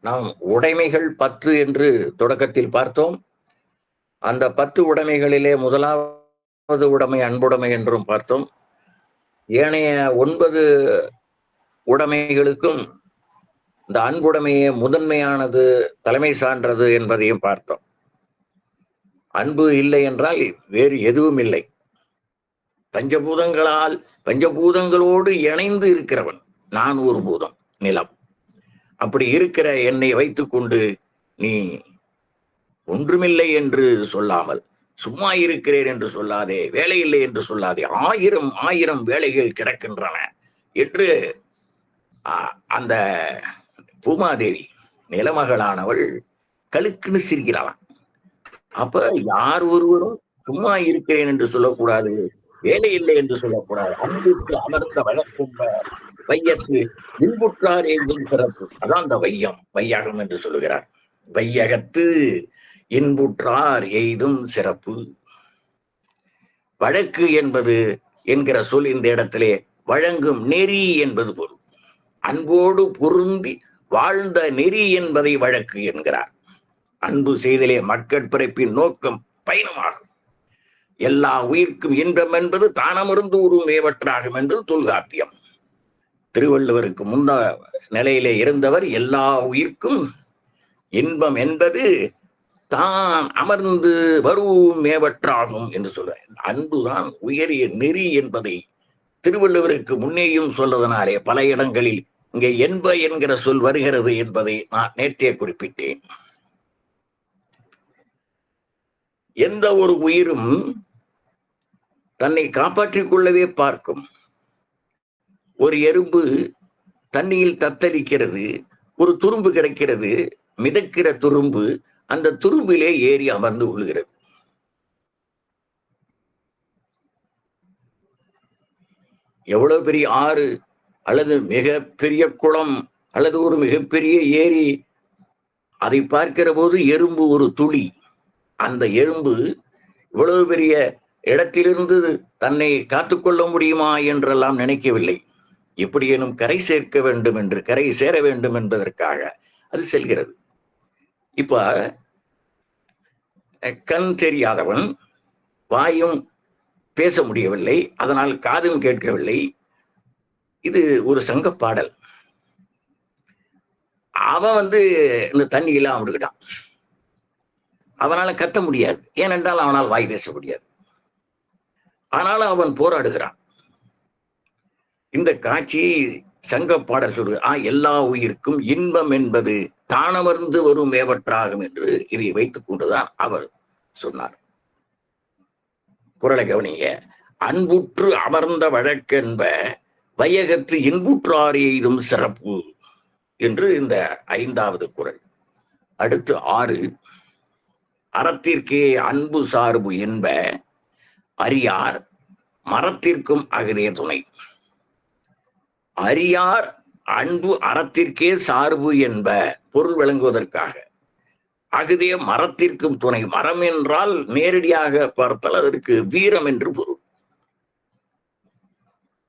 நாம் உடைமைகள் பத்து என்று தொடக்கத்தில் பார்த்தோம். அந்த பத்து உடைமைகளிலே முதலாவது உடைமை அன்புடைமை என்றும் பார்த்தோம். ஏனைய ஒன்பது உடைமைகளுக்கும் இந்த அன்புடைமையே முதன்மையானது தலைமை சான்றது என்பதையும் பார்த்தோம். அன்பு இல்லை என்றால் வேறு எதுவும் இல்லை. பஞ்சபூதங்களால் பஞ்சபூதங்களோடு இணைந்து இருக்கிறவன். நான் ஒரு பூதம் நிலம். அப்படி இருக்கிற என்னை வைத்துக்கொண்டு நீ ஒன்றுமில்லை என்று சொல்லாமல் சும்மா இருக்கிறேன் என்று சொல்லாதே வேலை இல்லை என்று சொல்லாதே ஆயிரம் ஆயிரம் வேலைகள் கிடக்கின்றன என்று அந்த பூமாதேவி நிலமகளானவள் கழுக்குன்னு சிரிக்கிறாளாம். அப்ப யார் ஒருவரும் சும்மா இருக்கிறேன் என்று சொல்லக்கூடாது வேலை இல்லை என்று சொல்லக்கூடாது அன்பிற்கு அமர்ந்த வழக்கும்ப வையத்து இன்புற்றார் எங்கும் சிறப்பு அதான் அந்த வையம் வையகம் என்று சொல்லுகிறார். வையகத்து இன்புற்றார் எய்தும் சிறப்பு. வழக்கு என்பது என்கிற சொல் இந்த இடத்திலே வழங்கும் நெறி என்பது பொருள். அன்போடு பொருந்தி வாழ்ந்த நெறி என்பதை வழக்கு என்கிறார். அன்பு செய்தலே மக்கட்பிறப்பின் நோக்கம் பயணமாகும். எல்லா உயிர்க்கும் இன்பம் என்பது தானமிருந்து உருவம் ஏவற்றாகும் என்பது தொல்காப்பியம். திருவள்ளுவருக்கு முன்ன நிலையிலே இருந்தவர் எல்லா உயிர்க்கும் இன்பம் என்பது தான் அமர்ந்து வருவும் மேவற்றாகும் என்று சொல்ற அன்புதான் உயரிய நெறி என்பதை திருவள்ளுவருக்கு முன்னேயும் சொல்வதனாலே பல இடங்களில் இங்கே என்ப என்கிற சொல் வருகிறது என்பதை நான் நேற்றே குறிப்பிட்டேன். எந்த ஒரு உயிரும் தன்னை காப்பாற்றிக் கொள்ளவே பார்க்கும். ஒரு எறும்பு தண்ணியில் தத்தளிக்கிறது ஒரு துரும்பு கிடைக்கிறது மிதக்கிற துரும்பு அந்த துரும்பிலே ஏறி அமர்ந்து கொள்கிறது எவ்வளவு பெரிய ஆறு அல்லது மிக பெரிய குளம் அல்லது ஒரு மிகப்பெரிய ஏரி அதை பார்க்கிற போது எறும்பு ஒரு துளி. அந்த எறும்பு இவ்வளவு பெரிய இடத்திலிருந்து தன்னை காத்துக்கொள்ள முடியுமா என்றெல்லாம் நினைக்கவில்லை. எப்படியேனும் கரை சேர்க்க வேண்டும் என்று கரை சேர வேண்டும் என்பதற்காக அது செல்கிறது. இப்ப கண் தெரியாதவன் வாயும் பேச முடியவில்லை அதனால் காதும் கேட்கவில்லை. இது ஒரு சங்க பாடல். அவன் வந்து இந்த தண்ணியில இருக்கிட்டான் அவனால கத்த முடியாது. ஏனென்றால் அவனால் வாய் பேச முடியாது. ஆனாலும் அவன் போராடுகிறான். இந்த காட்சி சங்க பாடல் சொல்லு ஆ எல்லா உயிர்க்கும் இன்பம் என்பது தானமர்ந்து வரும் ஏவற்றாகும் என்று இதை வைத்துக் கொண்டுதான் அவர் சொன்னார். குரலை கவனிங்க அன்புற்று அமர்ந்த வழக்கென்ப வையகத்து இன்புற்றார் எய்தும் சிறப்பு என்று இந்த ஐந்தாவது குரல். அடுத்து ஆறு அறத்திற்கே அன்பு சார்பு என்ப அறியார் மரத்திற்கும் அகதே துணை அறியார் அன்பு அறத்திற்கே சார்பு என்ப பொருள் விளங்குவதற்காக. அகுதே மரத்திற்கும் துணை. மரம் என்றால் நேரடியாக பார்த்தால் அதற்கு வீரம் என்று பொருள்.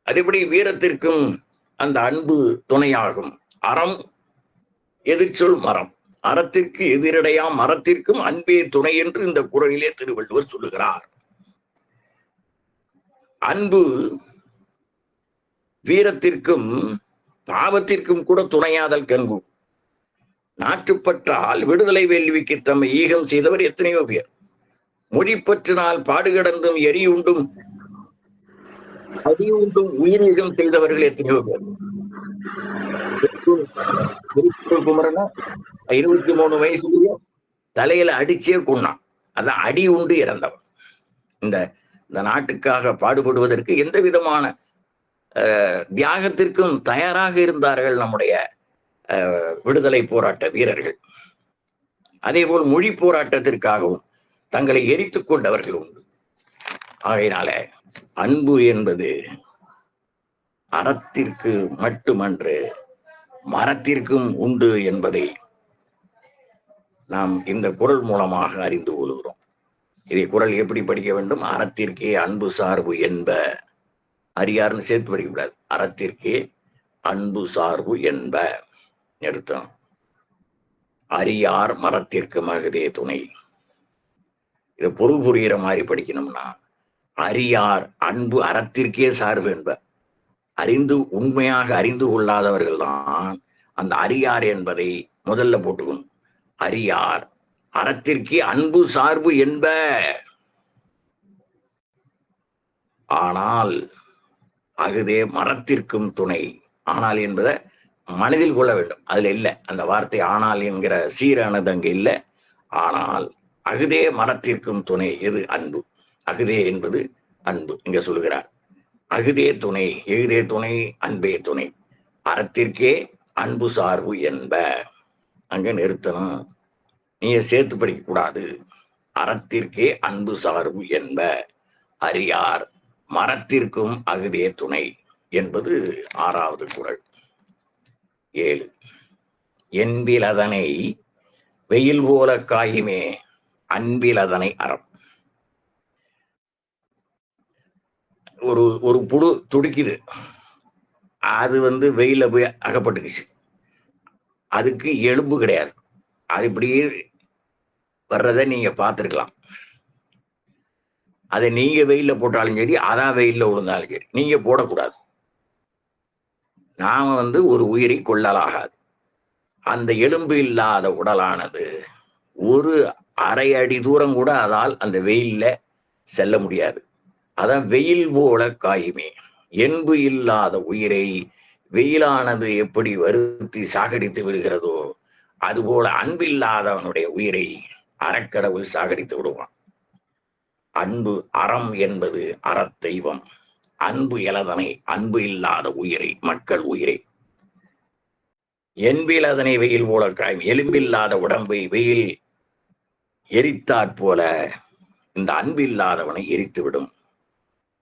அதுபடி வீரத்திற்கும் அந்த அன்பு துணையாகும். அறம் எதிர்ச்சொல் மரம். அறத்திற்கு எதிரடையா மரத்திற்கும் அன்பே துணை என்று இந்த குரலிலே திருவள்ளுவர் சொல்லுகிறார். அன்பு வீரத்திற்கும் பாவத்திற்கும் கூட துணையாதல் கண்பு நாட்டுப்பற்றால் விடுதலை வேள்விக்கு தம்மை ஈகம் செய்தவர் எத்தனையோ பேர். மொழிப்பற்றினால் பாடுகடந்தும் எரி உண்டும் அடி உண்டும் உயிரீகம் செய்தவர்கள் எத்தனையோ பேர். குமரனா? இருபத்தி மூணு வயசுலயே தலையில அடிச்சே கொண்டான் அதான் அடி உண்டு இறந்தவன். இந்த இந்த நாட்டுக்காக பாடுபடுவதற்கு எந்த விதமான தியாகத்திற்கும் தயாராக இருந்தார்கள் நம்முடைய அஹ், விடுதலை போராட்ட வீரர்கள். அதேபோல் மொழி போராட்டத்திற்காகவும் தங்களை எரித்துக் கொண்டவர்கள் உண்டு. ஆகையினால அன்பு என்பது அறத்திற்கு மட்டுமன்று மரத்திற்கும் உண்டு என்பதை நாம் இந்த குரல் மூலமாக அறிந்து கொள்கிறோம். இதை குரல் எப்படி படிக்க வேண்டும்? அறத்திற்கே அன்பு சார்பு என்ப அறியார்னு சேர்த்து படிக்கக்கூடாது. அறத்திற்கே அன்பு சார்பு என்ப. நிறுத்தம். அரியார் மரத்திற்கு மகதே துணை. இதை பொருள் புரிகிற மாதிரி படிக்கணும்னா அரியார் அன்பு அறத்திற்கே சார்பு என்ப. அறிந்து உண்மையாக அறிந்து கொள்ளாதவர்கள் தான் அந்த அரியார் என்பதை முதல்ல போட்டுக்கணும். அரியார் அறத்திற்கே அன்பு சார்பு என்ப. ஆனால் அகுதே மரத்திற்கும் துணை. ஆனால் என்பதை மனதில் கொள்ள வேண்டும். அதுல இல்லை. அந்த வார்த்தை ஆனால் என்கிற சீரானது அங்கு இல்லை. ஆனால் அகுதே மரத்திற்கும் துணை. எது? அன்பு. அகுதே என்பது அன்பு. இங்க சொல்லுகிறார். அகுதே துணை. எகுதே துணை? அன்பே துணை. அறத்திற்கே அன்பு சார்பு என்ப. அங்க நிறுத்தணும். நீங்க சேர்த்து படிக்க கூடாது அறத்திற்கே அன்பு சார்பு என்ப. அறியார் மரத்திற்கும் அகுதே துணை என்பது ஆறாவது குரல். ஏழு. என்பில் அதனை வெயில் போல காயுமே அன்பில் அதனை அறம். ஒரு ஒரு புழு துடிக்குது. அது வந்து வெயில போய் அகப்பட்டுக்குச்சு. அதுக்கு எலும்பு கிடையாது. அது இப்படியே வர்றதை நீங்க பார்த்துருக்கலாம். அதை நீங்க வெயில்ல போட்டாலும் சரி அதான் வெயில்ல விழுந்தாலும் சரி நீங்க போடக்கூடாது. நாம வந்து ஒரு உயிரை கொள்ளலாகாது அந்த எலும்பு இல்லாத உடலானது ஒரு அரை அடி தூரம் கூட அதால் அந்த வெயில்ல செல்ல முடியாது. அதான் வெயில் போல காயுமே. என்பு இல்லாத உயிரை வெயிலானது எப்படி வருத்தி சாகடித்து விடுகிறதோ அதுபோல அன்பில்லாதவனுடைய உயிரை அறக்கடவுள் சாகடித்து விடுவான். அன்பு அறம் என்பது அறத்தெய்வம் அன்பு இலதனை அன்பு இல்லாத உயிரை மக்கள் உயிரை. என்பில் அதனை வெயில் போல காயும் எலும்பில்லாத உடம்பை வெயில் எரித்தாற் போல இந்த அன்பில்லாதவனை எரித்துவிடும்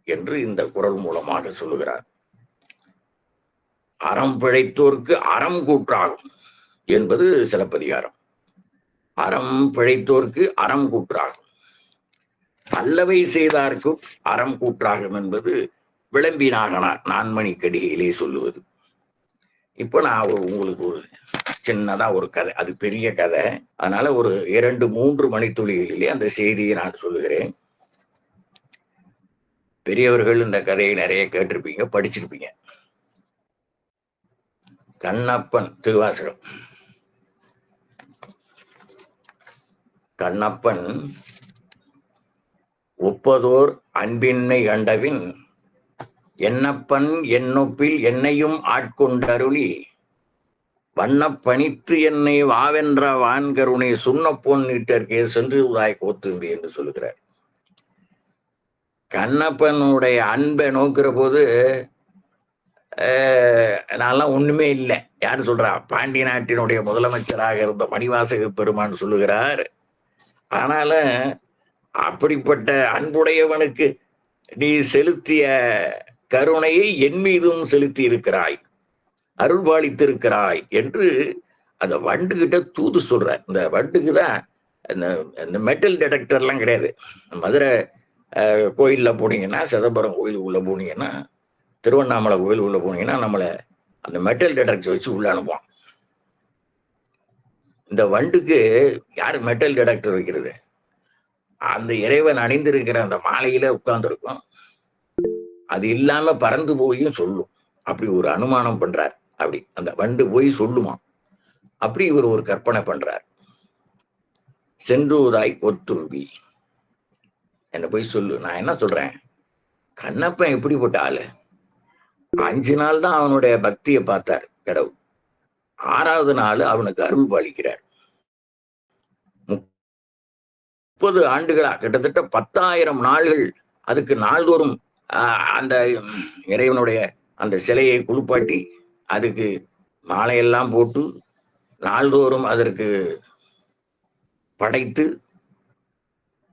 என்று இந்த குரல் மூலமாக சொல்லுகிறார். அறம் பிழைத்தோர்க்கு அறம் கூற்றாகும் என்பது சிலப்பதிகாரம். அறம் பிழைத்தோர்க்கு அறம் கூற்றாகும். அல்லவை செய்தார்க்கும் அறம் கூற்றாகும் என்பது விளம்பினாகனார் நான்மணி கடிகையிலே சொல்லுவது. இப்போ நான் ஒரு உங்களுக்கு ஒரு சின்னதா ஒரு கதை. அது பெரிய கதை. அதனால ஒரு இரண்டு மூன்று மணித்துளிகளிலே அந்த செய்தியை நான் சொல்லுகிறேன். பெரியவர்கள் இந்த கதையை நிறைய கேட்டிருப்பீங்க படிச்சிருப்பீங்க. கண்ணப்பன் திருவாசகம். கண்ணப்பன் ஒப்பதோர் அன்பின்மை கண்டபின் என்னப்பன் என்னொப்பில் என்னையும் ஆட்கொண்டருளி வண்ணப்பணித்து என்னை வாவென்ற வான்கருணை சுண்ணப்பொன் நீட்டற்கே சென்று உதாய் கோத்தும்பி என்று சொல்லுகிறார். கண்ணப்பனுடைய அன்பை நோக்கிற போது நான்லாம் ஒண்ணுமே இல்லை. யார் சொல்றா? பாண்டி நாட்டினுடைய முதலமைச்சராக இருந்த மணிவாசக பெருமான் சொல்லுகிறார். ஆனாலும் அப்படிப்பட்ட அன்புடையவனுக்கு நீ செலுத்திய கருணையை என் மீதும் செலுத்தி இருக்கிறாய் அருள்பாலித்திருக்கிறாய் என்று அந்த வண்டுகிட்ட தூது சொல்ற இந்த வண்டுக்கு தான் இந்த மெட்டல் டிடெக்டர்லாம் கிடையாது. மதுரை கோயிலில் கோயில்ல போனீங்கன்னா சிதம்பரம் கோயிலுக்குள்ள போனீங்கன்னா திருவண்ணாமலை கோயிலுக்குள்ள போனீங்கன்னா நம்மளை அந்த மெட்டல் டிடெக்டர் வச்சு உள்ள அனுப்புவான். இந்த வண்டுக்கு யார் மெட்டல் டிடெக்டர் வைக்கிறது? அந்த இறைவன் அணிந்திருக்கிற அந்த மாலையில உட்கார்ந்துருக்கும். அது இல்லாம பறந்து போயும் சொல்லும். அப்படி ஒரு அனுமானம் பண்றார். அப்படி அந்த வண்டு போய் சொல்லுமா அப்படி இவர் ஒரு கற்பனை பண்றார். சென்றூதாய் கொத்துருவி. என்ன போய் சொல்லு. நான் என்ன சொல்றேன்? கண்ணப்பன் எப்படிப்பட்ட ஆளு? அஞ்சு நாள் தான் அவனுடைய பக்தியை பார்த்தார் கடவுள். ஆறாவது நாள் அவனுக்கு அருள் பாலிக்கிறார். முப்பது ஆண்டுகளா கிட்டத்தட்ட பத்தாயிரம் நாள்கள் அதுக்கு நாள்தோறும் அந்த இறைவனுடைய அந்த சிலையை குளிப்பாட்டி அதுக்கு மாலையெல்லாம் போட்டு நாள்தோறும் அதற்கு படைத்து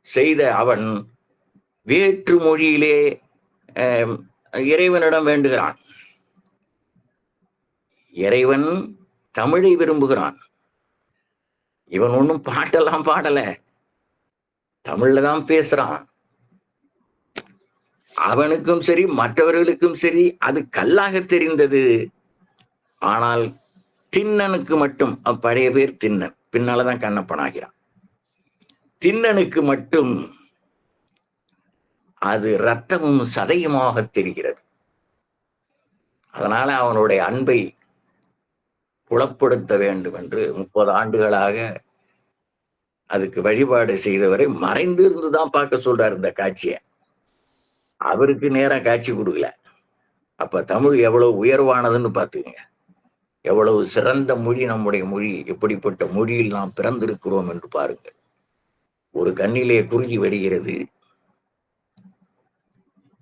செய்த அவன் வேற்று மொழியிலே இறைவனிடம் வேண்டுகிறான். இறைவன் தமிழை விரும்புகிறான். இவன் ஒன்றும் பாட்டெல்லாம் பாடலை. தமிழ்ல தான் பேசுறான். அவனுக்கும் சரி மற்றவர்களுக்கும் சரி அது கல்லாக தெரிந்தது. ஆனால் தின்னனுக்கு மட்டும் பழைய பேர் தின்னன். பின்னாலதான் கண்ணப்பன் ஆகிறான். மட்டும் அது ரத்தமும் சதையுமாக தெரிகிறது. அதனால அவனுடைய அன்பை புலப்படுத்த வேண்டும் என்று முப்பது ஆண்டுகளாக அதுக்கு வழிபாடு செய்தவரை மறைந்து இருந்துதான் பார்க்க சொல்றாரு இந்த காட்சியை. அவருக்கு நேரா காட்சி கொடுக்கல. அப்ப தமிழ் எவ்வளவு உயர்வானதுன்னு பார்த்துக்கங்க. எவ்வளவு சிறந்த மொழி நம்முடைய மொழி எப்படிப்பட்ட மொழியில் நாம் பிறந்திருக்கிறோம் என்று பாருங்கள். ஒரு கண்ணிலே குருதி வடிகிறது.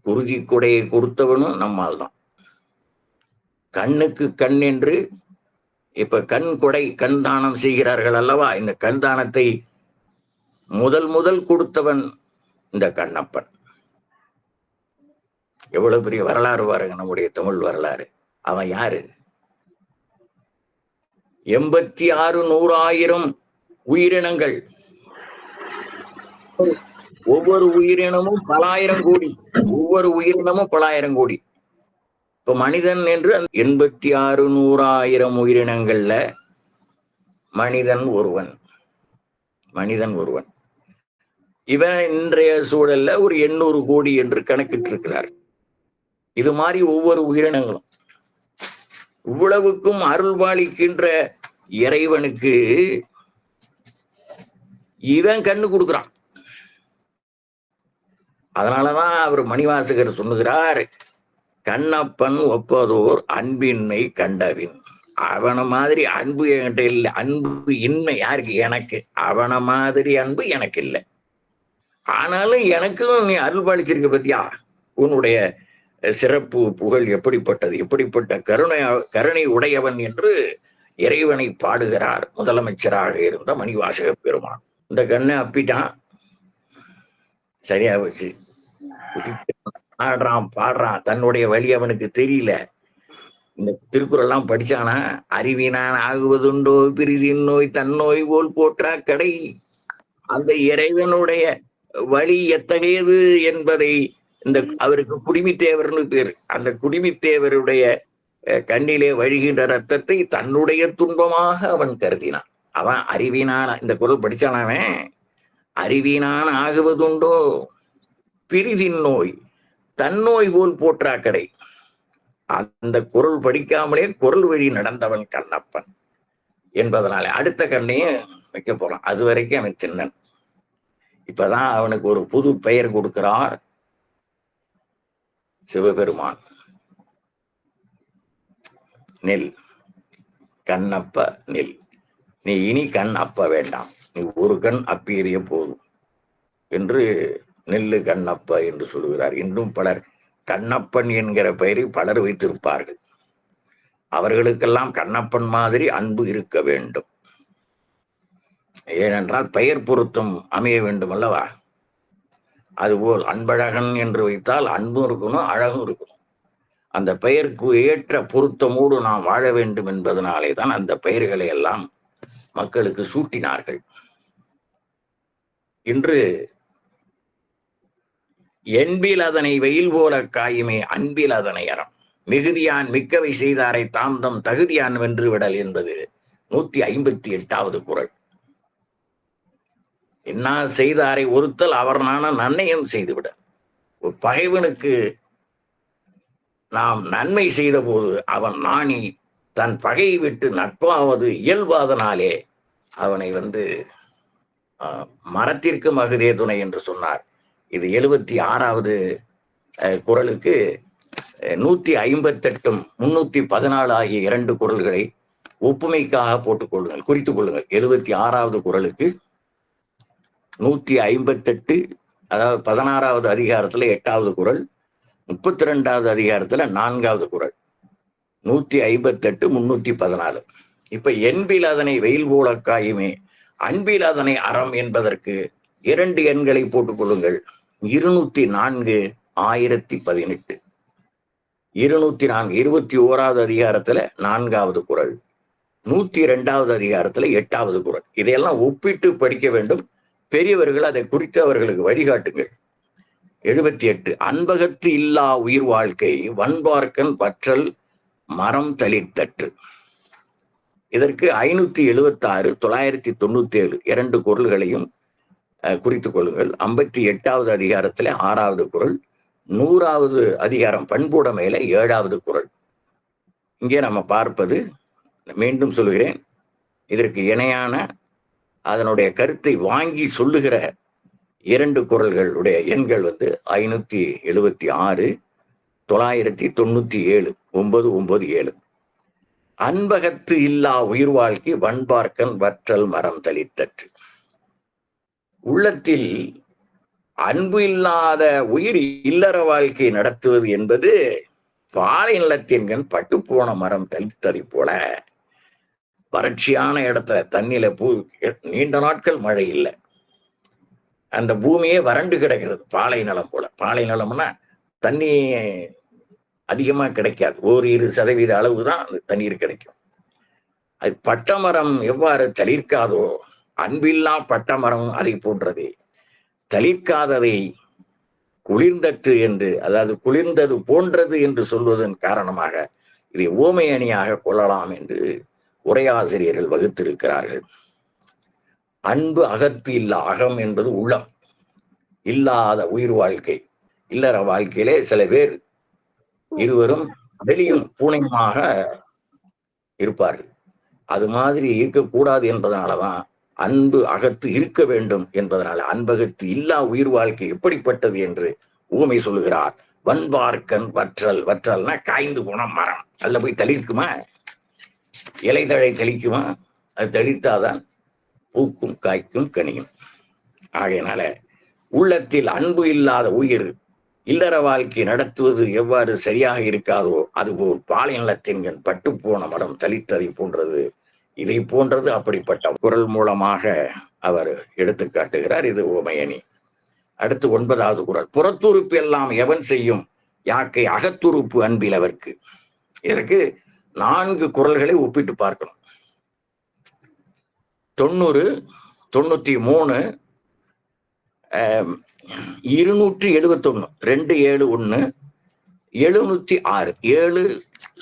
குருதி கொடையை கொடுத்தவனும் நம்மால் தான். கண்ணுக்கு கண் என்று இப்ப கண் கொடை கண் தானம் செய்கிறார்கள் அல்லவா? இந்த கண் தானத்தை முதல் முதல் கொடுத்தவன் இந்த கண்ணப்பன். எவ்வளவு பெரிய வரலாறு பாருங்க நம்முடைய தமிழ் வரலாறு. அவன் யாரு? எண்பத்தி ஆறு நூறாயிரம் உயிரினங்கள். ஒவ்வொரு உயிரினமும் பலாயிரம் கோடி. ஒவ்வொரு உயிரினமும் பலாயிரம் கோடி. இப்ப மனிதன் என்று எண்பத்தி ஆறு நூறாயிரம் உயிரினங்கள்ல மனிதன் ஒருவன். மனிதன் ஒருவன். இவன் இன்றைய சூழல்ல ஒரு எண்ணூறு கோடி என்று கணக்கிட்டு இருக்கிறார் இது மாதிரி ஒவ்வொரு உயிரினங்களும். இவ்வளவுக்கும் அருள்பாலிக்கின்ற இறைவனுக்கு இவன் கண்ணு கொடுக்குறான். அதனாலதான் அவர் மணிவாசகர் சொல்லுகிறார் கண்ணப்பன் ஒப்பதோர் அன்பின்மை கண்டவின். அவன மாதிரி அன்பு என்கிட்ட இல்லை. அன்பு இன்மை யாருக்கு? எனக்கு. அவனை மாதிரி அன்பு எனக்கு இல்லை. ஆனாலும் எனக்கும் நீ அருள்பாலிச்சிருக்க பத்தியா? உன்னுடைய சிறப்பு புகழ் எப்படிப்பட்டது? எப்படிப்பட்ட கருணை கருணை உடையவன் என்று இறைவனை பாடுகிறார் முதலமைச்சராக இருந்த மணிவாசக பெருமான். இந்த கண்ணை அப்பிட்டான். சரியா வச்சு ஆடுறான் பாடுறான். தன்னுடைய வழி அவனுக்கு தெரியல. இந்த திருக்குறள்லாம் படிச்சானா அறிவினான் ஆகுவதுண்டோ பிரிதின் நோய் தன்னோய் போல் போற்றா கடை. அந்த இறைவனுடைய வழி எத்தகையது என்பதை இந்த அவருக்கு குடிமித்தேவர்னு பேர். அந்த குடிமித்தேவருடைய கண்ணிலே வழிகின்ற ரத்தத்தை தன்னுடைய துன்பமாக அவன் கருதினான். அவன் அறிவினான இந்த குரல் படிச்சானாவே அறிவினான் ஆகுவதுண்டோ? பிரிதின் நோய் தன்னோய் போல் போற்றா கடை அந்த குரல் படிக்காமலே குரல் வழி நடந்தவன் கண்ணப்பன். என்பதனாலே அடுத்த கண்ணையும் வைக்க போறான். அது வரைக்கும் அவன் சின்னன். இப்பதான் அவனுக்கு ஒரு புது பெயர் கொடுக்கிறார் சிவபெருமான். நெல். கண்ணப்ப நெல். நீ இனி கண் அப்ப வேண்டாம். நீ ஒரு கண் அப்பீறிய போதும் என்று நெல்லு கண்ணப்ப என்று சொல்லுகிறார் இன்னும் பலர் கண்ணப்பன் என்கிற பெயரை பலர் வைத்திருப்பார்கள். அவர்களுக்கெல்லாம் கண்ணப்பன் மாதிரி அன்பு இருக்க வேண்டும். ஏனென்றால் பெயர் பொருத்தம் அமைய வேண்டும் அல்லவா அதுபோல் அன்பழகன் என்று வைத்தால் அன்பும் இருக்கணும் அழகும் இருக்கணும். அந்த பெயருக்கு ஏற்ற பொருத்தமோடு நாம் வாழ வேண்டும் என்பதனாலே தான் அந்த பெயர்களை எல்லாம் மக்களுக்கு சூட்டினார்கள். இன்று என்பில் அதனை வெயில் போல காயுமே அன்பில் அதனை அறம். மிகுதியான் மிக்கவை செய்தாரை தாம்தம் தகுதியான் வென்று விடல் என்பது நூத்தி ஐம்பத்தி எட்டாவது குரல். என்ன செய்தாரை ஒருத்தல் அவர் நான நன்மையும் செய்துவிட. ஒரு பகைவனுக்கு நாம் நன்மை செய்த போது அவன் நாணி தன் பகையை விட்டு நட்பாவது இயல்பாதனாலே அவனை வந்து மரத்திற்கு மகுதே துணை என்று சொன்னார். இது எழுபத்தி ஆறாவது குரலுக்கு நூத்தி ஐம்பத்தெட்டும் முன்னூத்தி பதினாலு ஆகிய இரண்டு குரல்களை ஒப்புமைக்காக போட்டுக் கொள்ளுங்கள் குறித்துக் கொள்ளுங்கள். எழுபத்தி ஆறாவது குரலுக்கு நூத்தி ஐம்பத்தெட்டு அதாவது பதினாறாவது அதிகாரத்துல எட்டாவது குரல் முப்பத்தி ரெண்டாவது அதிகாரத்துல நான்காவது குரல். நூத்தி ஐம்பத்தெட்டு முன்னூத்தி பதினாலு. இப்ப என்பில் அதனை வெயில் போல காயுமே அன்பில் அதனை அறம் என்பதற்கு இரண்டு எண்களை போட்டுக் கொள்ளுங்கள். இருநூத்தி நான்கு ஆயிரத்தி பதினெட்டு. இருநூத்தி நான்கு இருபத்தி ஓராவது அதிகாரத்துல நான்காவது குரல். நூத்தி ரெண்டாவது அதிகாரத்துல எட்டாவது குரல். இதையெல்லாம் ஒப்பிட்டு படிக்க வேண்டும். பெரியவர்கள் அதை குறித்து அவர்களுக்கு வழிகாட்டுங்கள். எழுபத்தி எட்டு அன்பகத்து இல்லா உயிர் வாழ்க்கை வன்பார்க்கன் பற்றல் மரம் தளித்தற்று இதற்கு ஐநூத்தி எழுபத்தாறு தொள்ளாயிரத்தி தொண்ணூத்தி ஏழு இரண்டு குரல்களையும் குறித்துக் கொள்ளுங்கள். ஐம்பத்தி எட்டாவது அதிகாரத்துல ஆறாவது குரல் நூறாவது அதிகாரம் பண்புட மேல ஏழாவது குரல். இங்கே நம்ம பார்ப்பது மீண்டும் சொல்கிறேன் இதற்கு இணையான அதனுடைய கருத்தை வாங்கி சொல்லுகிற இரண்டு குரல்களுடைய எண்கள் வந்து ஐநூத்தி எழுபத்தி ஆறு தொள்ளாயிரத்தி தொண்ணூத்தி ஏழு ஒன்பது ஒன்பது ஏழு. அன்பகத்து இல்லா உயிர் வாழ்க்கை வன்பார்க்கன் வற்றல் மரம் தளித்தற்று. உள்ளத்தில் அன்பு இல்லாத உயிர் இல்லற வாழ்க்கை நடத்துவது என்பது பாலை நிலத்தின்கண் பட்டுப்போன மரம் தளித்ததை போல வறட்சியான இடத்துல தண்ணியில பூ நீண்ட நாட்கள் மழை இல்லை. அந்த பூமியே வறண்டு கிடக்கிறது பாலை நிலம் போல. பாலை நிலம்னா தண்ணி அதிகமா கிடைக்காது. ஓரிரு சதவீத அளவு தான் அந்த தண்ணீர் கிடைக்கும். அது பட்டமரம் எவ்வாறு தளிர்க்காதோ அன்பில்லா பட்டமரம் அதை போன்றது. தளிர்க்காததை குளிர்ந்தற்று என்று அதாவது குளிர்ந்தது போன்றது என்று சொல்வதன் காரணமாக இதை ஓமை அணியாக கொள்ளலாம் என்று உரையாசிரியர்கள் வகுத்திருக்கிறார்கள். அன்பு அகத்து இல்லா அகம் என்பது உள்ளம். இல்லாத உயிர் வாழ்க்கை. இல்லற வாழ்க்கையிலே சில பேர் இருவரும் வெளியும் பூனையுமாக இருப்பார்கள். அது மாதிரி இருக்கக்கூடாது என்பதனாலதான் அன்பு அகத்து இருக்க வேண்டும் என்பதனால அன்பகத்து இல்லா உயிர் வாழ்க்கை எப்படிப்பட்டது என்று ஊமை சொல்லுகிறார். வன்பார்க்கன் வற்றல். வற்றல்னா காய்ந்து போன மரம். அல்ல போய் தளிர்க்குமா? இலை தழை தெளிக்குமா? அது தெளித்தாதான் பூக்கும் காய்க்கும் கனியும். ஆகையினால உள்ளத்தில் அன்பு இல்லாத உயிர் இல்லற வாழ்க்கை நடத்துவது எவ்வாறு சரியாக இருக்காதோ அதுபோல் பாலை நிலத்தின்கண் பட்டு போன மரம் தளித்ததை போன்றது இதை போன்றது அப்படிப்பட்ட குரல் மூலமாக அவர் எடுத்து காட்டுகிறார். இது ஓமையணி அடுத்து ஒன்பதாவது குரல். புறத்துறுப்பு எல்லாம் எவன் செய்யும்? யாக்கை அகத்துறுப்பு அன்பில் அவர்க்கு. இதற்கு நான்கு குரல்களை ஒப்பிட்டு பார்க்கணும். தொண்ணூறு தொண்ணூத்தி மூணு இருநூற்றி எழுபத்தொன்னு ரெண்டு ஏழு ஒன்று எழுநூத்தி ஆறு ஏழு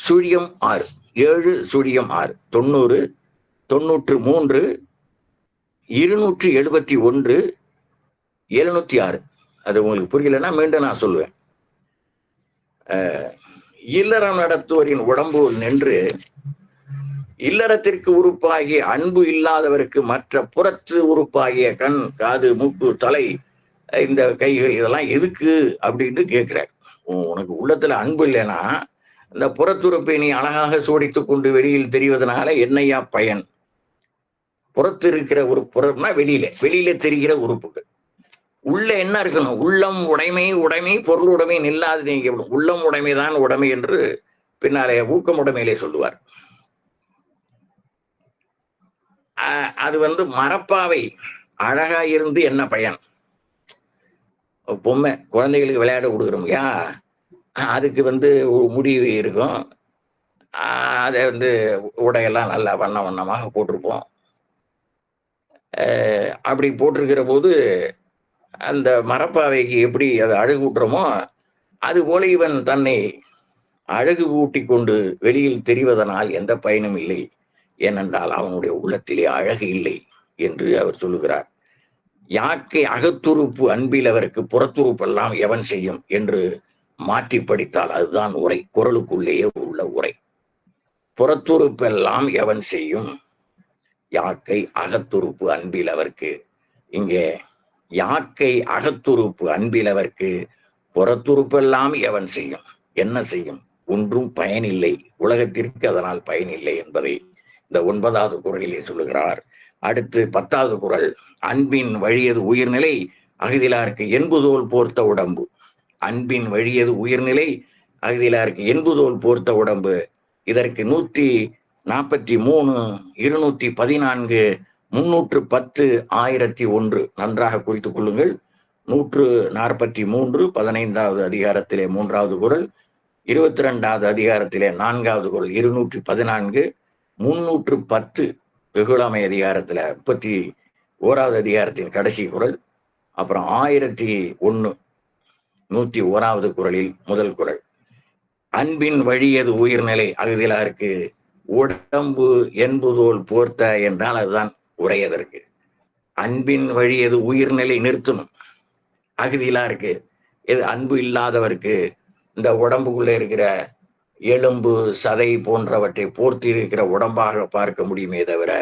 சுழியம் ஆறு ஏழு சுழியம் ஆறு தொண்ணூறு தொண்ணூற்று மூன்று இருநூற்றி எழுபத்தி ஒன்று எழுநூத்தி ஆறு. அது உங்களுக்கு புரியலன்னா மீண்டும் நான் சொல்லுவேன். இல்லறம் நடத்துவரின் உடம்பு நின்று இல்லறத்திற்கு உறுப்பாகிய அன்பு இல்லாதவருக்கு மற்ற புறத்து உறுப்பாகிய கண் காது மூக்கு தலை இந்த கைகள் இதெல்லாம் எதுக்கு அப்படின்னு கேட்கிறார். உனக்கு உள்ளத்துல அன்பு இல்லைன்னா இந்த புறத்துறுப்பை நீ அழகாக சோடித்து கொண்டு வெளியில் தெரிவதனால என்னையா பயன்? புறத்து இருக்கிற ஒரு புறம்னா வெளியில வெளியில தெரிகிற உறுப்புகள். உள்ள என்ன இருக்கணும் உள்ளம் உடைமை உடைமை பொருள் உடைமை நில்லாது நீங்க உள்ளம் உடைமைதான் உடைமை என்று பின்னாலே ஊக்கம் உடைமையிலே சொல்லுவார். அது வந்து மரப்பாவை அழகா இருந்து என்ன பயன்? பொம்மை குழந்தைகளுக்கு விளையாட கொடுக்குறோம் இல்லையா? அதுக்கு வந்து முடிவு முடி இருக்கும். அதை வந்து உடையெல்லாம் நல்லா வண்ண வண்ணமாக போட்டிருப்போம். அப்படி போட்டிருக்கிற போது அந்த மரப்பாவைக்கு எப்படி அதை அழகு அதுபோல அது இவன் தன்னை அழகு ஊட்டி கொண்டு வெளியில் தெரிவதனால் எந்த பயனும் இல்லை. ஏனென்றால் அவனுடைய உள்ளத்திலே அழகு இல்லை என்று அவர் சொல்லுகிறார். யாக்கை அகத்துறுப்பு அன்பில் அவருக்கு புறத்துறுப்பெல்லாம் எவன் செய்யும் என்று மாற்றி படித்தால் அதுதான் உரை. குரலுக்குள்ளேயே உள்ள உரை. புறத்துறுப்பெல்லாம் எவன் செய்யும்? யாக்கை அகத்துறுப்பு அன்பில் அவருக்கு. இங்கே யாக்கை அகத்துறுப்பு அன்பிலவர்க்கு புறத்துறுப்பெல்லாம் எவன் செய்யும்? என்ன செய்யும்? ஒன்றும் பயனில்லை. உலகத்திற்கு அதனால் பயனில்லை என்பதை இந்த ஒன்பதாவது குரலிலே சொல்லுகிறார். அடுத்து பத்தாவது குரல். அன்பின் வழியது உயிர்நிலை அகதிலாருக்கு என்புதோல் போர்த்த உடம்பு. அன்பின் வழியது உயிர்நிலை அகதிலாருக்கு என்புதோல் போர்த்த உடம்பு. இதற்கு நூற்றி நாற்பத்தி மூணு இருநூற்றி பதினான்கு முன்னூற்று பத்து ஆயிரத்தி ஒன்று. நன்றாக குறித்துக் கொள்ளுங்கள். நூற்று நாற்பத்தி மூன்று பதினைந்தாவது அதிகாரத்திலே மூன்றாவது குரல் இருபத்தி ரெண்டாவது அதிகாரத்திலே நான்காவது குரல் இருநூற்றி பதினான்கு முன்னூற்று பத்து வெகுளாமை அதிகாரத்தில் முப்பத்தி ஓராவது அதிகாரத்தின் கடைசி குரல் அப்புறம் ஆயிரத்தி ஒன்று நூற்றி ஓராவது குரலில் முதல் குரல். அன்பின் வழியது உயிர்நிலை? அகுதிலாருக்கு உடம்பு என்பதோல் போர்த்த என்றால் அதுதான். உரையதற்கு அன்பின் வழி எது? உயிர்நிலை நிறுத்தணும். அகதியெல்லாம் இருக்கு. இது அன்பு இல்லாதவருக்கு. இந்த உடம்புக்குள்ள இருக்கிற எலும்பு சதை போன்றவற்றை போர்த்தி இருக்கிற உடம்பாக பார்க்க முடியுமே தவிர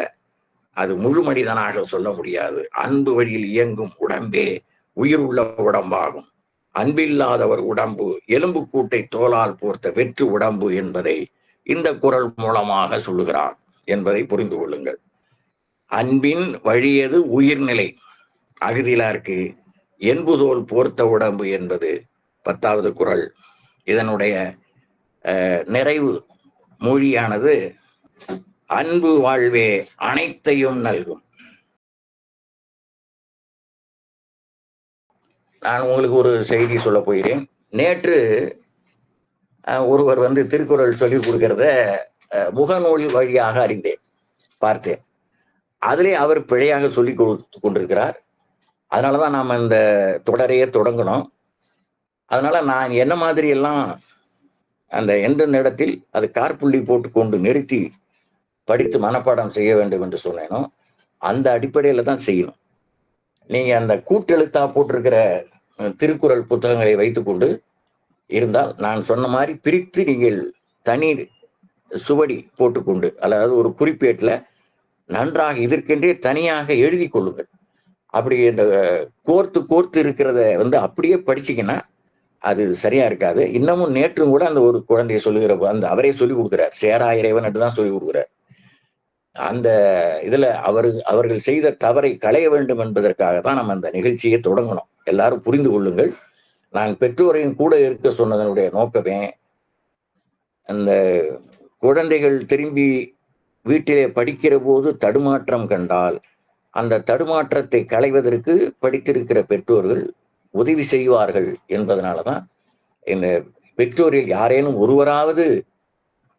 அது முழு மனிதனாக சொல்ல முடியாது. அன்பு வழியில் இயங்கும் உடம்பே உயிர் உள்ள உடம்பாகும். அன்பில்லாதவர் உடம்பு எலும்பு கூட்டை தோலால் போர்த்த வெற்று உடம்பு என்பதை இந்த குரல் மூலமாக சொல்லுகிறார் என்பதை புரிந்து கொள்ளுங்கள். அன்பின் வழியது உயிர்நிலை. அகதியிலாருக்கு என்புதோல் போர்த்த உடம்பு என்பது பத்தாவது குரல். இதனுடைய நிறைவு மொழியானது அன்பு வாழ்வே அனைத்தையும் நல்கும். நான் உங்களுக்கு ஒரு செய்தி சொல்ல போகிறேன். நேற்று ஒருவர் வந்து திருக்குறள் சொல்லி கொடுக்கறத முகநூல் வழியாக அறிந்தேன் பார்த்தேன். அதிலே அவர் பிழையாக சொல்லி கொடுத்து கொண்டிருக்கிறார். அதனால தான் நாம் இந்த தொடரையே தொடங்கணும். அதனால நான் என்ன மாதிரி எல்லாம் அந்த எந்தெந்த இடத்தில் அது கார்புள்ளி போட்டு கொண்டு நிறுத்தி படித்து மனப்பாடம் செய்ய வேண்டும் என்று சொன்னேனோ அந்த அடிப்படையில் தான் செய்யணும். நீங்கள் அந்த கூட்டெழுத்தா போட்டிருக்கிற திருக்குறள் புத்தகங்களை வைத்துக்கொண்டு இருந்தால் நான் சொன்ன மாதிரி பிரித்து நீங்கள் தனி சுவடி போட்டுக்கொண்டு அதாவது ஒரு குறிப்பேட்டில் நன்றாக இதற்கென்றே தனியாக எழுதி கொள்ளுங்கள். அப்படி இந்த கோர்த்து கோர்த்து இருக்கிறத வந்து அப்படியே படிச்சிங்கன்னா அது சரியா இருக்காது. இன்னமும் நேற்றும் கூட அந்த ஒரு குழந்தைய சொல்லுகிற அந்த அவரே சொல்லி கொடுக்குறார். சேரா இறைவன் தான் சொல்லி கொடுக்குறார். அந்த இதுல அவர் அவர்கள் செய்த தவறை களைய வேண்டும் என்பதற்காக தான் நம்ம அந்த நிகழ்ச்சியை தொடங்கணும். எல்லாரும் புரிந்து கொள்ளுங்கள். நான் பெற்றோரையும் கூட இருக்க சொன்னதனுடைய நோக்கமே அந்த குழந்தைகள் திரும்பி வீட்டிலே படிக்கிற போது தடுமாற்றம் கண்டால் அந்த தடுமாற்றத்தை களைவதற்கு படித்திருக்கிற பெற்றோர்கள் உதவி செய்வார்கள் என்பதனால தான் இந்த பெற்றோரில் யாரேனும் ஒருவராவது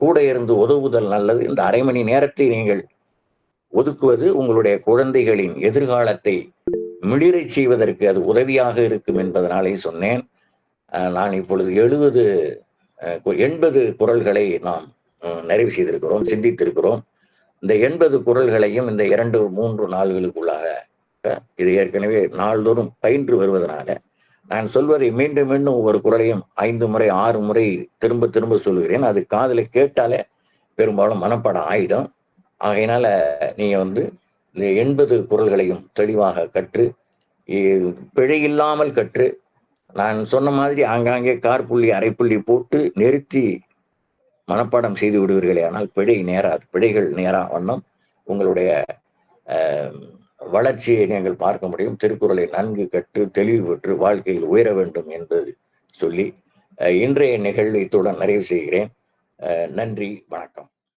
கூட இருந்து உதவுதல் நல்லது. இந்த அரை மணி நேரத்தை நீங்கள் ஒதுக்குவது உங்களுடைய குழந்தைகளின் எதிர்காலத்தை மிளிரை செய்வதற்கு அது உதவியாக இருக்கும் என்பதனாலே சொன்னேன். நான் இப்பொழுது எழுபது எண்பது குரல்களை நாம் நிறைவு செய்திருக்கிறோம் சிந்தித்திருக்கிறோம். இந்த எண்பது குரல்களையும் இந்த இரண்டு மூன்று நாள்களுக்குள்ளாக இது ஏற்கனவே நாள்தோறும் பயின்று வருவதனால நான் சொல்வதை மீண்டும் மீண்டும் ஒவ்வொரு குரலையும் ஐந்து முறை ஆறு முறை திரும்ப திரும்ப சொல்கிறேன். அது காதலை கேட்டாலே பெரும்பாலும் மனப்படம் ஆயிடும். ஆகையினால நீங்க வந்து இந்த எண்பது குரல்களையும் தெளிவாக கற்று பிழை இல்லாமல் கற்று நான் சொன்ன மாதிரி ஆங்காங்கே கார்புள்ளி அரைப்புள்ளி போட்டு நிறுத்தி மனப்பாடம் செய்து விடுவீர்களே ஆனால் பிழை நேராது. பிழைகள் நேரா வண்ணம் உங்களுடைய வளர்ச்சியை நீங்கள் பார்க்க முடியும். திருக்குறளை நன்கு கற்று தெளிவு பெற்று வாழ்க்கையில் உயர வேண்டும் என்று சொல்லி இன்றைய நிகழ்வு இத்துடன் நிறைவு செய்கிறேன். நன்றி வணக்கம்.